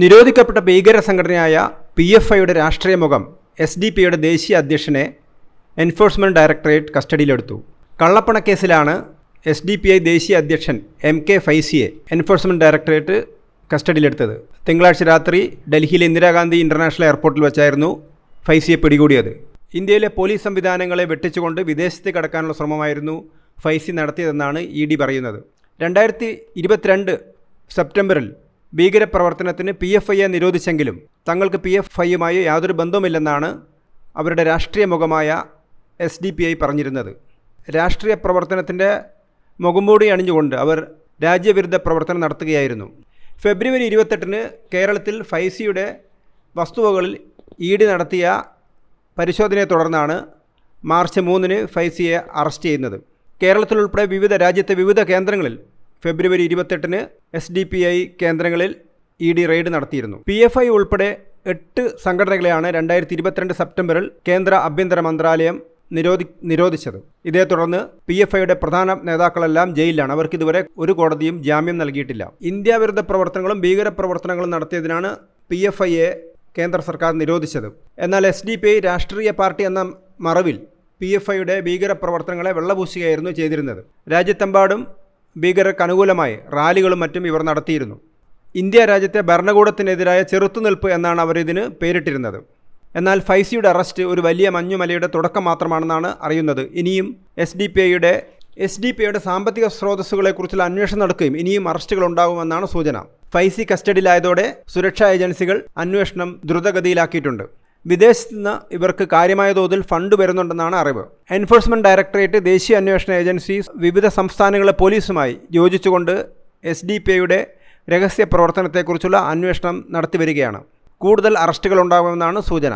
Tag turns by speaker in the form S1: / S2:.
S1: നിരോധിക്കപ്പെട്ട ഭീകര സംഘടനയായ പി എഫ് ഐയുടെ രാഷ്ട്രീയ മുഖം എസ് ഡി പിയുടെ ദേശീയ അധ്യക്ഷനെ എൻഫോഴ്സ്മെന്റ് ഡയറക്ടറേറ്റ് കസ്റ്റഡിയിലെടുത്തു. കള്ളപ്പണക്കേസിലാണ് എസ് ഡി പി ഐ ദേശീയ അധ്യക്ഷൻ എം കെ ഫൈസിയെ എൻഫോഴ്സ്മെന്റ് ഡയറക്ടറേറ്റ് കസ്റ്റഡിയിലെടുത്തത്. തിങ്കളാഴ്ച രാത്രി ഡൽഹിയിലെ ഇന്ദിരാഗാന്ധി ഇന്റർനാഷണൽ എയർപോർട്ടിൽ വെച്ചായിരുന്നു ഫൈസിയെ പിടികൂടിയത്. ഇന്ത്യയിലെ പോലീസ് സംവിധാനങ്ങളെ വെട്ടിച്ചുകൊണ്ട് വിദേശത്ത് കടക്കാനുള്ള ശ്രമമായിരുന്നു ഫൈസി നടത്തിയതെന്നാണ് ഇ ഡി പറയുന്നത്. രണ്ടായിരത്തി ഇരുപത്തിരണ്ട് സെപ്റ്റംബറിൽ ഭീകരപ്രവർത്തനത്തിന് പി എഫ് ഐയെ നിരോധിച്ചെങ്കിലും തങ്ങൾക്ക് പി എഫ് ഐയുമായി യാതൊരു ബന്ധവുമില്ലെന്നാണ് അവരുടെ രാഷ്ട്രീയ മുഖമായ എസ് ഡി പി ഐ പറഞ്ഞിരുന്നത്. രാഷ്ട്രീയ പ്രവർത്തനത്തിന്റെ മുഖംമൂടി അണിഞ്ഞുകൊണ്ട് അവർ രാജ്യവിരുദ്ധ പ്രവർത്തനം നടത്തുകയായിരുന്നു. ഫെബ്രുവരി ഇരുപത്തെട്ടിന് കേരളത്തിൽ ഫൈസിയുടെ വസ്തുവകളിൽ ഇ ഡി നടത്തിയ പരിശോധനയെ തുടർന്നാണ് മാർച്ച് മൂന്നിന് ഫൈസിയെ അറസ്റ്റ് ചെയ്യുന്നത്. കേരളത്തിലുൾപ്പെടെ വിവിധ രാജ്യത്തെ വിവിധ കേന്ദ്രങ്ങളിൽ ഫെബ്രുവരി ഇരുപത്തെട്ടിന് എസ് ഡി പി ഐ കേന്ദ്രങ്ങളിൽ ഇ ഡി റെയ്ഡ് നടത്തിയിരുന്നു. പി എഫ് ഐ ഉൾപ്പെടെ എട്ട് സംഘടനകളെയാണ് രണ്ടായിരത്തി ഇരുപത്തിരണ്ട് സെപ്റ്റംബറിൽ കേന്ദ്ര ആഭ്യന്തര മന്ത്രാലയം നിരോധി നിരോധിച്ചത്. ഇതേ തുടർന്ന് പി എഫ് ഐയുടെ പ്രധാന നേതാക്കളെല്ലാം ജയിലിലാണ്. അവർക്ക് ഇതുവരെ ഒരു കോടതിയും ജാമ്യം നൽകിയിട്ടില്ല. ഇന്ത്യ വിരുദ്ധ പ്രവർത്തനങ്ങളും ഭീകര പ്രവർത്തനങ്ങളും നടത്തിയതിനാണ് പി എഫ് ഐയെ കേന്ദ്ര സർക്കാർ നിരോധിച്ചത്. എന്നാൽ എസ് ഡി പി ഐ രാഷ്ട്രീയ പാർട്ടി എന്ന മറവിൽ പി എഫ് ഐയുടെ ഭീകര പ്രവർത്തനങ്ങളെ വെള്ളപൂശുകയായിരുന്നു ചെയ്തിരുന്നത്. രാജ്യത്തെമ്പാടും ഭീകരർക്ക് അനുകൂലമായി റാലികളും മറ്റും ഇവർ നടത്തിയിരുന്നു. ഇന്ത്യ രാജ്യത്തെ ഭരണകൂടത്തിനെതിരായ ചെറുത്തുനിൽപ്പ് എന്നാണ് അവർ ഇതിന് പേരിട്ടിരുന്നത്. എന്നാൽ ഫൈസിയുടെ അറസ്റ്റ് ഒരു വലിയ മഞ്ഞുമലയുടെ തുടക്കം മാത്രമാണെന്നാണ് അറിയുന്നത്. ഇനിയും എസ് ഡി പി ഐയുടെ എസ് ഡി പി ഐയുടെ സാമ്പത്തിക സ്രോതസ്സുകളെക്കുറിച്ചുള്ള അന്വേഷണം നടക്കുകയും ഇനിയും അറസ്റ്റുകൾ ഉണ്ടാകുമെന്നാണ് സൂചന. ഫൈസി കസ്റ്റഡിയിലായതോടെ സുരക്ഷാ ഏജൻസികൾ അന്വേഷണം ദ്രുതഗതിയിലാക്കിയിട്ടുണ്ട്. വിദേശത്ത് നിന്ന് ഇവർക്ക് കാര്യമായ തോതിൽ ഫണ്ട് വരുന്നുണ്ടെന്നാണ് അറിവ്. എൻഫോഴ്സ്മെന്റ് ഡയറക്ടറേറ്റ് ദേശീയ അന്വേഷണ ഏജൻസി വിവിധ സംസ്ഥാനങ്ങളെ പോലീസുമായി യോജിച്ചുകൊണ്ട് എസ് ഡി പി ഐയുടെ രഹസ്യ പ്രവർത്തനത്തെക്കുറിച്ചുള്ള അന്വേഷണം നടത്തിവരികയാണ്. കൂടുതൽ അറസ്റ്റുകൾ ഉണ്ടാകുമെന്നാണ് സൂചന.